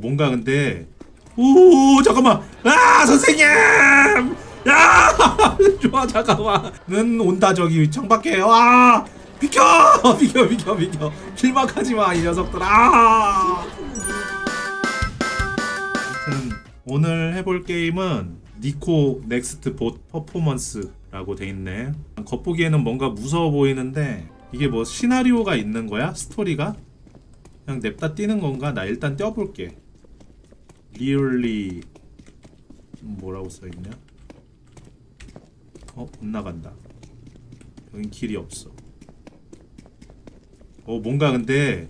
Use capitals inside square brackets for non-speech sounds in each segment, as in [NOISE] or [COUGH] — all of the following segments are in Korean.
뭔가 근데 오 잠깐만. 아 선생님! 야! [LAUGHS] 좋아 잠깐만 는 온다 저기 창밖에. 와! 비켜! [LAUGHS] 비켜 비켜 비켜. 길막하지 마이 녀석들아! 아무튼 오늘 해볼 게임은 니코 넥스트 봇 퍼포먼스라고 돼 있네. 겉보기에는 뭔가 무서워 보이는데 이게 뭐 시나리오가 있는 거야? 스토리가? 그냥 냅다 뛰는 건가? 나 일단 뛰어볼게 리얼리 뭐라고 써있냐? 어? 못 나간다. 여긴 길이 없어. 어 뭔가 근데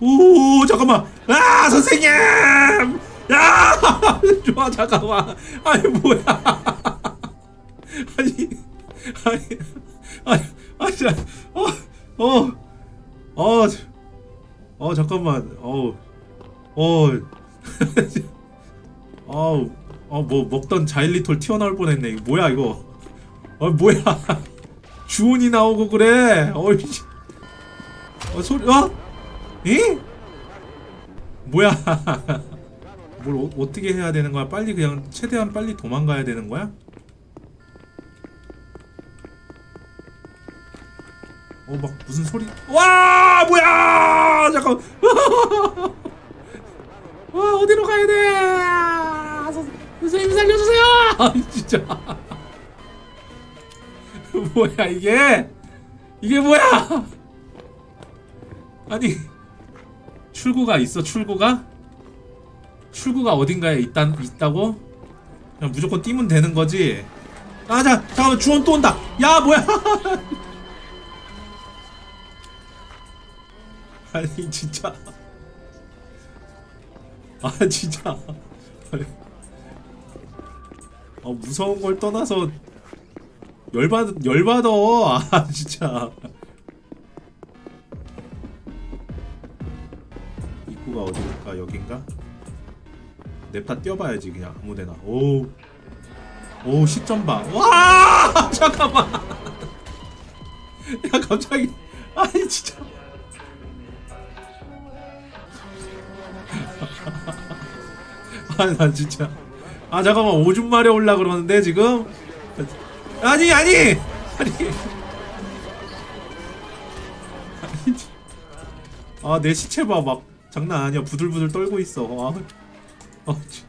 오 잠깐만! 아 선생님! 야! [LAUGHS] 좋아 잠깐만. 아니 뭐야. [LAUGHS] 아니 아니 아니 아니 어어어 어, 어, 잠깐만. 어어 아우, 어, 뭐 먹던 자일리톨 튀어나올 뻔했네. 뭐야 이거? 어, 뭐야? [LAUGHS] 주온이 나오고 그래. 어이, 씨. 어 소리, 어? 이? 뭐야? [LAUGHS] 뭘 어, 어떻게 해야 되는 거야? 빨리 그냥 최대한 빨리 도망가야 되는 거야? 어, 막 무슨 소리? 와, 뭐야? 잠깐. [LAUGHS] 와 어디로 가야 돼? 아, 선- 선생님 살려주세요! 아, 진짜 뭐야 이게? 이게 뭐야? 아니 출구가 있어 출구가? 출구가 어딘가에 있다, 있다고? 그냥 무조건 뛰면 되는 거지? 아, 자, 잠깐만, 주원 또 온다! 야, 뭐야! [LAUGHS] 아니, 진짜. 아 진짜 아 무서운 걸 떠나서 열받 열받아. 아 [LAUGHS] 진짜. 입구가 어디일까? 여긴가? 냅다 뛰어봐야지 그냥 아무데나. 오오 시점 봐와! [LAUGHS] 잠깐만. 야 갑자기. 아니 진짜. [LAUGHS] 아 나 진짜 아 잠깐만 오줌 마려 올라 그러는데 지금? 아니 아니! 아니. 아 내 시체 봐. 막 장난 아니야. 부들부들 떨고 있어. 아, 어, 지-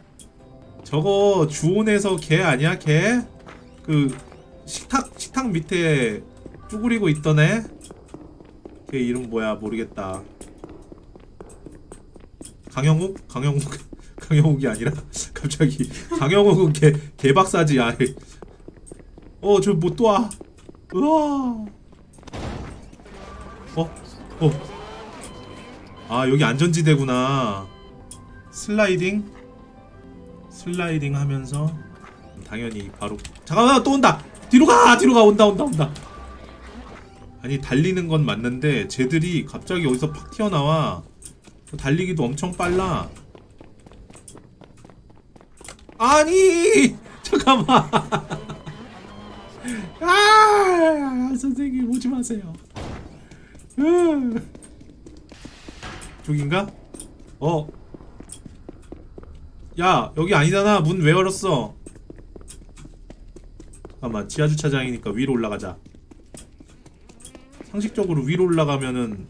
저거 주온에서 개 아니야 개? 그 식탁 식탁 밑에 쭈그리고 있던 애? 걔 이름 뭐야? 모르겠다. 강영욱? 강영욱? [LAUGHS] 강영욱이 아니라 갑자기 강영욱은 개 개박사지 아예 어저 못 도와. 우와 어 어. 아 여기 안전지대구나. 슬라이딩? 슬라이딩 하면서 당연히 바로. 잠깐만 또 온다. 뒤로 가 뒤로 가. 온다 온다 온다. 아니 달리는 건 맞는데 쟤들이 갑자기 어디서 팍 튀어나와. 달리기도 엄청 빨라 아니 잠깐만 아 선생님 오지 마세요 으. 저긴가? 어. 야 여기 아니잖아 문 왜 열었어 잠깐만 지하주차장이니까 위로 올라가자 상식적으로 위로 올라가면은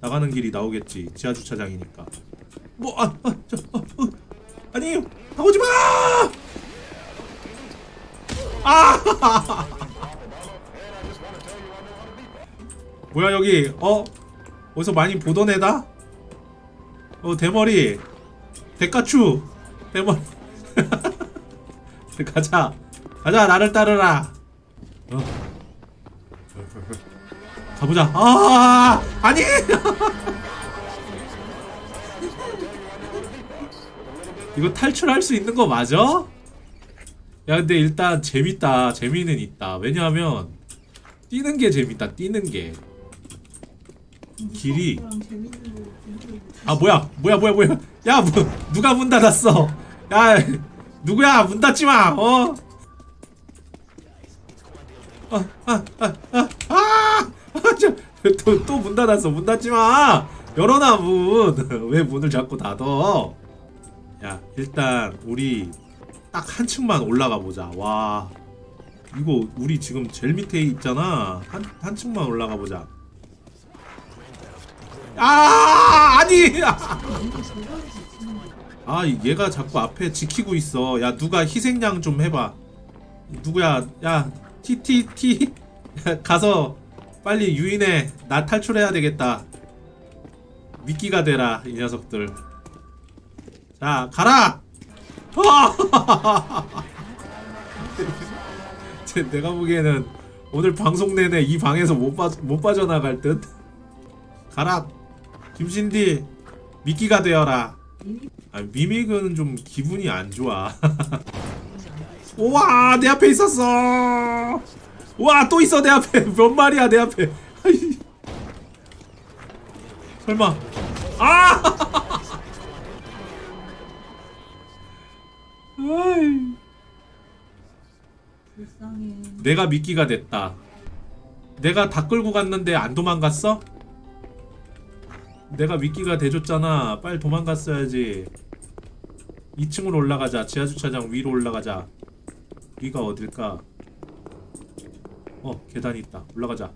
나가는 길이 나오겠지 지하주차장이니까 뭐 아, 아, 저, 어, 어. 아니 나오지 마! 아! [LAUGHS] 뭐야 여기? 어? 어디서 많이 보던 애다? 어 대머리. 대까추. 대머리. [LAUGHS] 가자. 가자 나를 따르라. 어. 가보자. 아 아니 [LAUGHS] 이거 탈출할 수 있는 거 맞아? 야 근데 일단 재밌다. 재미는 있다. 왜냐하면 뛰는 게 재밌다. 뛰는 게. 길이. 아 뭐야? 뭐야 뭐야 뭐야? 야 뭐, 누가 문 닫았어? 야 누구야? 문 닫지 마 어? 아 아 아 아아또또 문 닫았어. 문 닫지 마! 열어놔 문. [LAUGHS] 왜 문을 자꾸 닫어 야 일단 우리 딱 한 층만 올라가 보자. 와 이거 우리 지금 제일 밑에 있잖아. 한, 한 층만 올라가 보자. 아 아니! [LAUGHS] 아 얘가 자꾸 앞에 지키고 있어. 야 누가 희생양 좀 해봐. 누구야? 야 티티티. [LAUGHS] 가서 빨리 유인해. 나 탈출해야 되겠다. 미끼가 되라 이 녀석들 자 가라! [LAUGHS] 쟤 내가 보기에는 오늘 방송 내내 이 방에서 못, 빠, 못 빠져나갈 듯? 가라! 김신디 미끼가 되어라! 아, 미믹은 좀 기분이 안 좋아. [LAUGHS] 우와 내 앞에 있었어! 우와 또 있어 내 앞에! 몇 마리야 내 앞에. [LAUGHS] 설마. 아 내가 미끼가 됐다. 내가 다 끌고 갔는데 안 도망갔어? 내가 미끼가 돼줬잖아. 빨리 도망갔어야지. 2층으로 올라가자. 지하주차장 위로 올라가자. 위가 어딜까? 어 계단이 있다. 올라가자.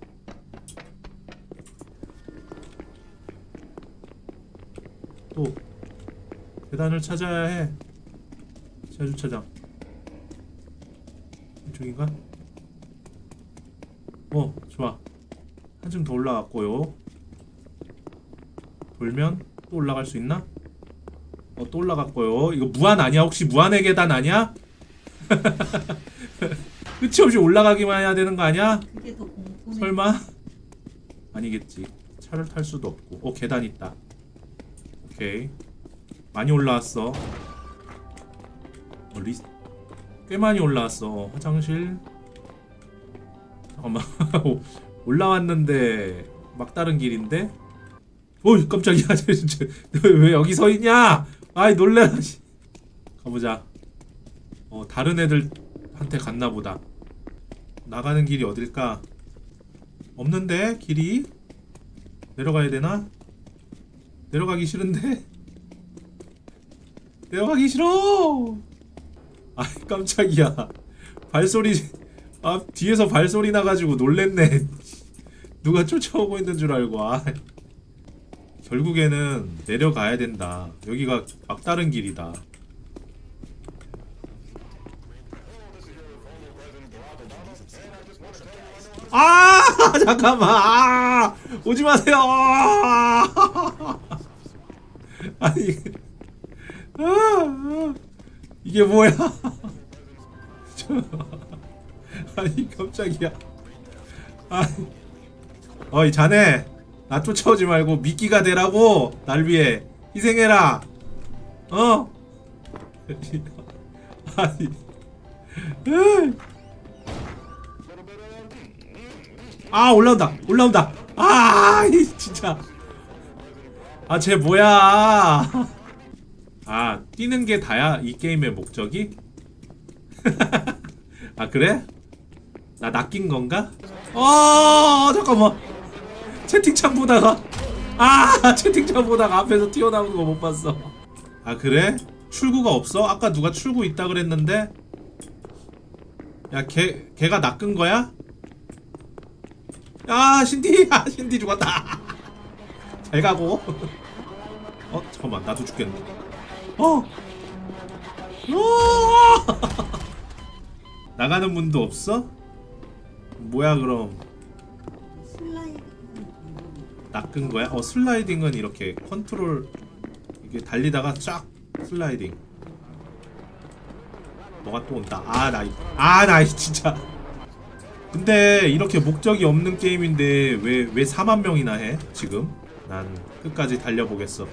또 계단을 찾아야 해. 지하주차장. 이쪽인가? 어 좋아. 한층 더 올라갔고요. 돌면 또 올라갈 수 있나? 어 또 올라갔고요. 이거 무한 아니야? 혹시 무한의 계단 아니야? [LAUGHS] 끝이 없이 올라가기만 해야 되는 거 아니야? 그게 더 공포네. 설마? 아니겠지. 차를 탈 수도 없고. 어 계단 있다. 오케이. 많이 올라왔어. 어, 리... 꽤 많이 올라왔어. 어, 화장실 잠깐만 [LAUGHS] 올라왔는데 막다른 길인데? 어이 깜짝이야. [LAUGHS] 왜 여기 서 있냐? 아이 놀래라 씨. 가보자. 어 다른 애들한테 갔나 보다. 나가는 길이 어딜까? 없는데 길이? 내려가야 되나? 내려가기 싫은데? 내려가기 싫어! 아이 깜짝이야. 발소리 아 뒤에서 발소리 나가지고 놀랬네. [LAUGHS] 누가 쫓아오고 있는 줄 알고. 아 결국에는 내려가야 된다. 여기가 막다른 길이다. 아 [LAUGHS] 잠깐만. 아, 오지 마세요. 아, [LAUGHS] 아니 아, 아, 이게 뭐야? 저, [LAUGHS] 아니 깜짝이야. 아니. 어이 자네. 나 쫓아오지 말고 미끼가 되라고 날 위해. 희생해라. 어? [LAUGHS] 아니. 으. 아 올라온다. 올라온다. 아 이, 진짜. 아 쟤 뭐야? 아 뛰는 게 다야 이 게임의 목적이? [LAUGHS] 아 그래 나 낚인 건가? 어 잠깐만. 채팅창 보다가? 아 [LAUGHS] 채팅창 보다가 앞에서 튀어나오는 거 못 봤어. 아 그래? 출구가 없어? 아까 누가 출구 있다 그랬는데? 야 걔 걔가 낚은 거야? 야 신디! 아 신디 죽었다. [LAUGHS] 잘 가고. 어 잠깐만. 나도 죽겠네. 어! 우와! [LAUGHS] 나가는 문도 없어 뭐야 그럼. 낚은 거야 어 슬라이딩은 이렇게 컨트롤 이게 달리다가 쫙 슬라이딩 뭐가 또 온다 아나아나 [LAUGHS] 진짜 근데 이렇게 목적이 없는 게임인데 왜왜 4만 명이나 해 지금? 난 끝까지 달려보겠어.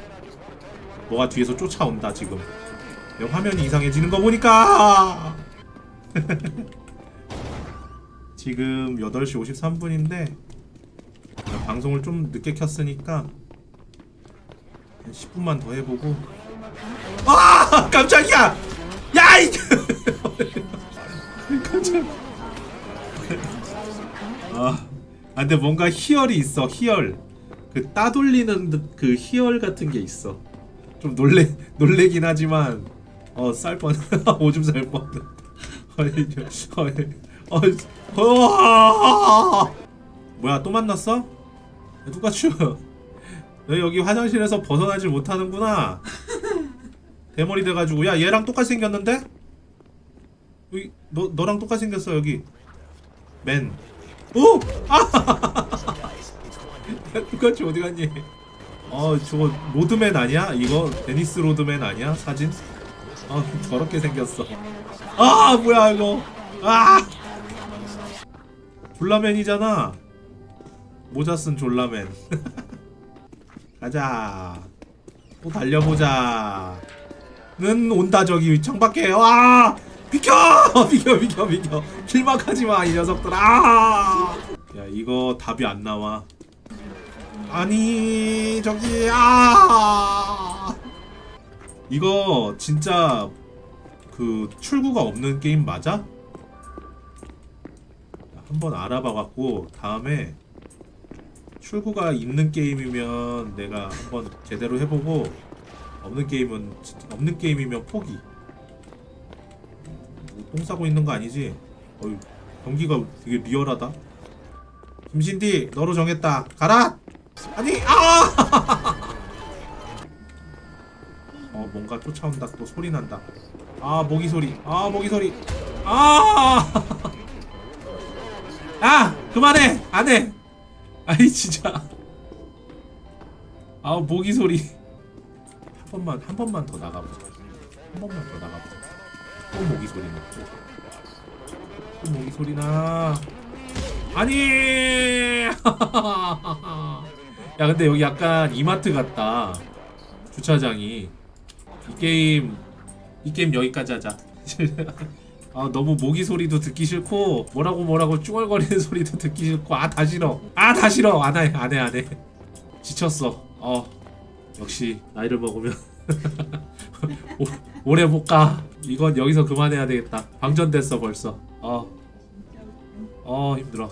뭐가 뒤에서 쫓아온다 지금. 내 화면이 이상해지는 거 보니까. [LAUGHS] 지금 8시 53분인데 방송을 좀 늦게 켰으니까 한 10분만 더 해보고. 아 깜짝이야! 야 이! [LAUGHS] 깜짝. 아, 아, 근데 뭔가 희열이 있어, 희열. 그 따돌리는 듯그 희열 같은 게 있어. 좀 놀래 놀래긴 하지만 어 쌀 뻔 [LAUGHS] 오줌 어이 어이 [LAUGHS] 어이 어 뭐야 또 만났어? 추? 너 여기 화장실에서 벗어나지 못하는구나. 대머리 돼가지고 야 얘랑 똑같이 생겼는데? 여기 너 너랑 똑같이 생겼어 여기. 맨. 오! 아! [LAUGHS] 똑같이 어디 갔니? 어 저거 로드맨 아니야? 이거 데니스 로드맨 아니야? 사진? 아 더럽게 생겼어. 아 뭐야 이거? 아! 졸라맨이잖아. 모자 쓴 졸라맨. [LAUGHS] 가자. 또 달려보자. 는 온다 저기 창밖에. 와! 비켜! [LAUGHS] 비켜 비켜 비켜. 길막하지 마 이 녀석들. 아! 야 이거 답이 안 나와. 아니 저기 아! 이거 진짜 그 출구가 없는 게임 맞아? 한번 알아봐 갖고 다음에 출구가 있는 게임이면 내가 한번 제대로 해보고 없는 게임은 없는 게임이면 포기. 뭐똥 싸고 있는 거 아니지? 어이 경기가 되게 리얼하다. 김신디 너로 정했다. 가라. 아니 아! [LAUGHS] 어 뭔가 쫓아온다. 또 소리 난다. 아 모기 소리. 아 모기 소리. 아! [LAUGHS] 아 그만해. 안 해. 아니 진짜. 아우 모기 소리. 한 번만 한 번만 더 나가보자. 한 번만 더 나가보자. 또 모기 소리 나또 모기 소리 나. 아니! [LAUGHS] 야 근데 여기 약간 이마트 같다. 주차장이. 이 게임 이 게임 여기까지 하자 [LAUGHS] 아 너무 모기 소리도 듣기 싫고 뭐라고 뭐라고 쭈얼거리는 [LAUGHS] 소리도 듣기 싫고 아 다 싫어. 아 다 싫어. 안 해 안 해 안해. 지쳤어. 어 역시 나이를 먹으면. [LAUGHS] 오, 오래 못가. 이건 여기서 그만해야 되겠다. 방전됐어 벌써. 어. 어 힘들어